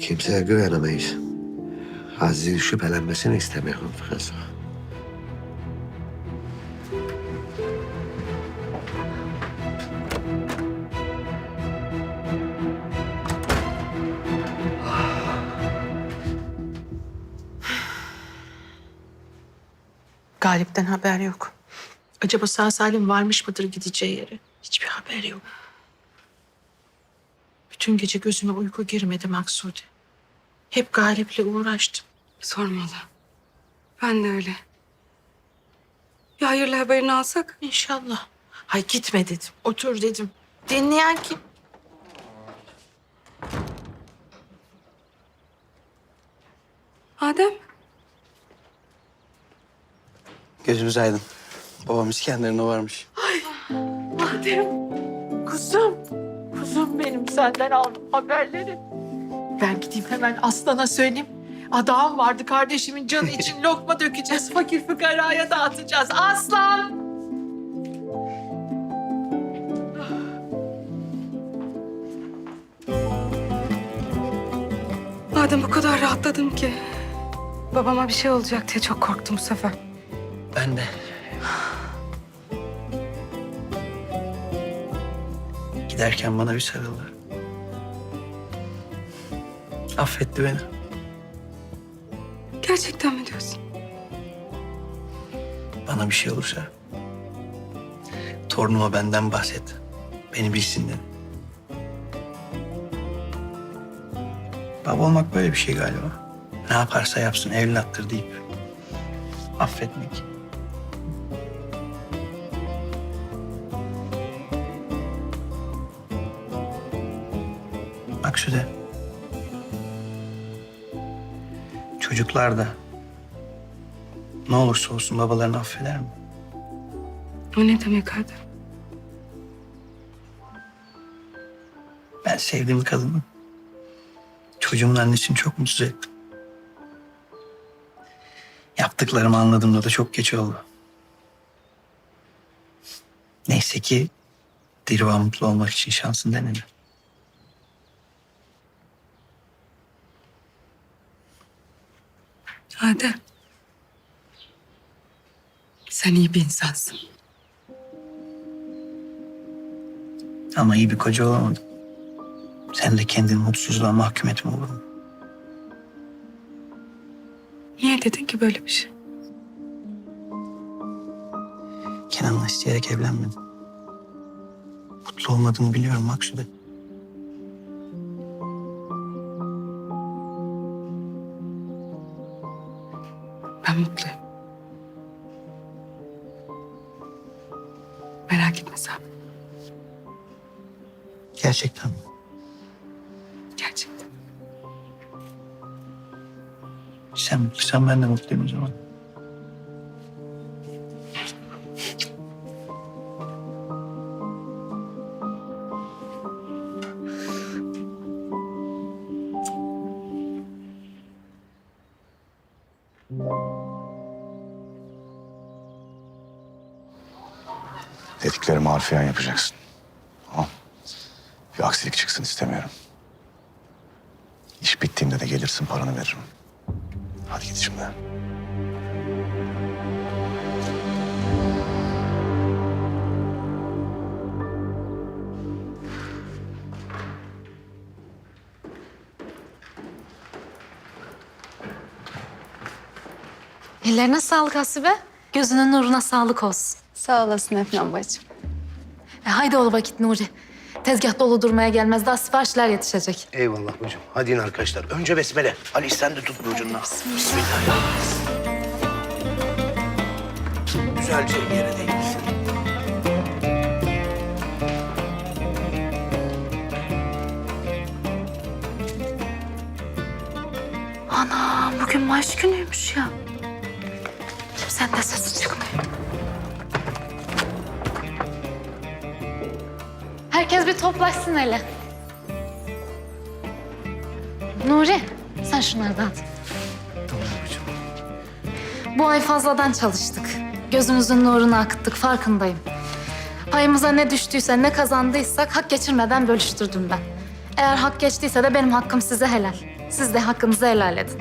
Kimseye güvenemeyiz. Aziz'in şüphelenmesini istemiyorum fazla. Galip'ten haber yok. Acaba sağ salim varmış mıdır gideceği yere? Hiçbir haber yok. Bütün gece gözüme uyku girmedi Maksude. Hep Galip'le uğraştım. Sorma hala. Ben de öyle. Ya hayırlı haberini alsak? İnşallah. Hay gitme dedim. Otur dedim. Dinleyen kim? Adem. Gözünüz aydın. Babam İskender'in o varmış. Adem. Kuzum. Benim senden aldım haberleri. Ben gideyim hemen Aslan'a söyleyeyim. Adağım vardı kardeşimin canı için lokma dökeceğiz. Fakir fıkaraya dağıtacağız. Aslan! Adem o kadar rahatladım ki. Babama bir şey olacak diye çok korktum bu sefer. Ben de. Giderken bana bir sarıldı. Affetti beni. Gerçekten mi diyorsun? Bana bir şey olursa torunuma benden bahset. Beni bilsin dedi. Baba olmak böyle bir şey galiba. Ne yaparsa yapsın evlattır deyip affetmek. Maksude. Çocuklar da ne olursa olsun babalarını affeder mi? O ne demek Adem? Ben sevdiğim kadını çocuğumun annesini çok mutsuz ettim. Yaptıklarımı anladığımda da çok geç oldu. Neyse ki Dilruba mutlu olmak için şansın denedi. Adem. Sen iyi bir insansın. Ama iyi bir koca olamadım. Sen de kendini mutsuzluğa mahkum etme olur mu? Niye dedin ki böyle bir şey? Kenan'la isteyerek evlenmedim. Mutlu olmadığını biliyorum Maksude. Ben mutluyum. Merak etme sen. Gerçekten mi? Gerçekten. Sen mutluysan ben de mutluyum o zaman. Dediklerimi harfiyen yapacaksın. Tamam. Bir aksilik çıksın istemiyorum. İş bittiğinde de gelirsin paranı veririm. Hadi git şimdi. Ellerine sağlık Hasibe. Gözünün nuruna sağlık olsun. Sağ olasın Efnan bacım. E, haydi ol vakit Nuri. Tezgah dolu durmaya gelmez. Daha siparişler yetişecek. Eyvallah hocam. Hadi in arkadaşlar. Önce besmele. Ali sen de tut bu ucundan. Bismillah. Güzelce yere değdirsin. Ana bugün maaş günüymüş ya. Sen de sesi çıkmıyor. Herkes bir toplaşsın hele. Nuri sen şunları da at. Bu ay fazladan çalıştık. Gözümüzün nurunu akıttık farkındayım. Payımıza ne düştüyse ne kazandıysak hak geçirmeden bölüştürdüm ben. Eğer hak geçtiyse de benim hakkım size helal. Siz de hakkınızı helal edin.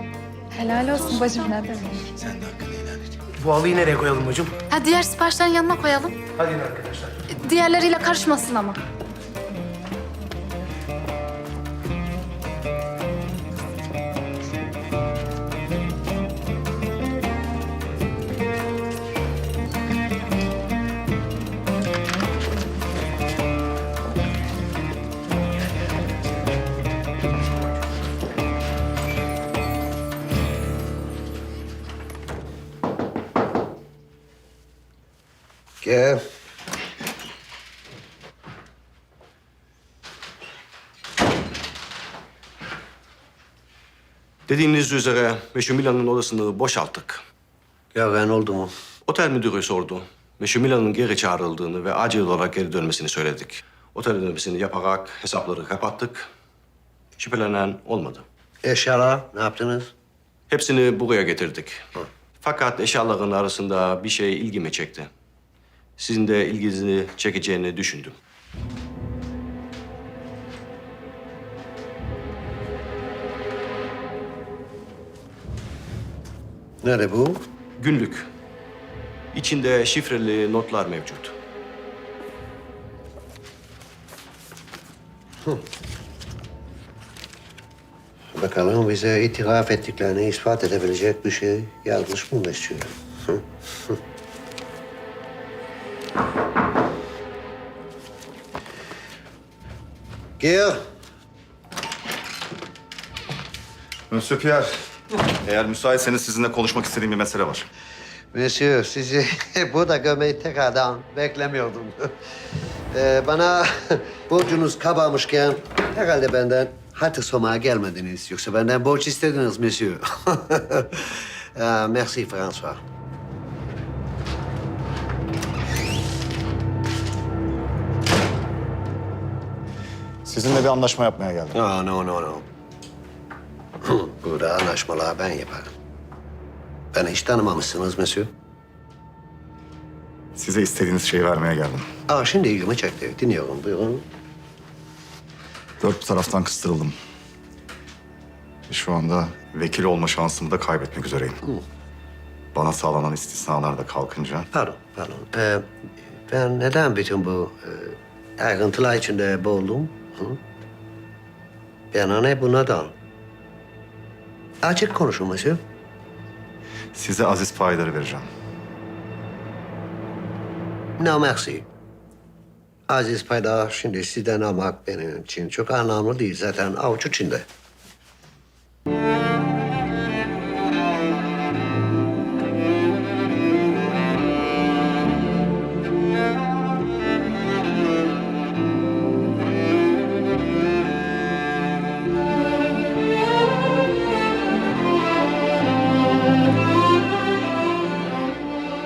Helal olsun bacım ne demek. Sen de hakkını helal et. Bu halıyı nereye koyalım bacım? Ha diğer siparişlerin yanına koyalım. Hadi in arkadaşlar. Diğerleriyle karışmasın ama. Gel. Dediğiniz üzere Meşhur Milan'ın odasını boşalttık. Gören oldu mu? Otel müdürü sordu. Meşhur Milan'ın geri çağrıldığını ve acil olarak geri dönmesini söyledik. Otel ödemesini yaparak hesapları kapattık. Şüphelenen olmadı. Eşyalar ne yaptınız? Hepsini buraya getirdik. Fakat eşyaların arasında bir şey ilgimi çekti. Sizin de ilginizi çekeceğini düşündüm. Nerede bu? Günlük. İçinde şifreli notlar mevcut. Bakalım bize itiraf ettiklerini ispat edebilecek bir şey yazmış mı Mesut? Gel. Monsieur Pierre, eğer müsaitseniz sizinle konuşmak istediğim bir mesele var. Monsieur, sizi burada görmeyi tekrardan beklemiyordum. Ee, bana borcunuz kabarmışken herhalde benden hatır sormaya gelmediniz. Yoksa benden borç istediniz Monsieur. Ee, merci François. Sizinle bir anlaşma yapmaya geldim. No, no, no, no. Burada anlaşmalar ben yaparım. Beni hiç tanımamışsınız Monsieur. Size istediğiniz şeyi vermeye geldim. Aa, şimdi ilgimi çekti. Dinliyorum, buyurun. Dört taraftan kıstırıldım. Şu anda vekil olma şansımı da kaybetmek üzereyim. Bana sağlanan istisnalar da kalkınca Pardon, pardon. Ee, ben neden bütün bu e, ayrıntılar içinde boğuldum? Ben ne bu neden? Açık konuşun Monsieur. size aziz payları vereceğim. No merci. Aziz Paydar şimdi sizden almak benim için çok anlamlı değil. Zaten avuç içinde.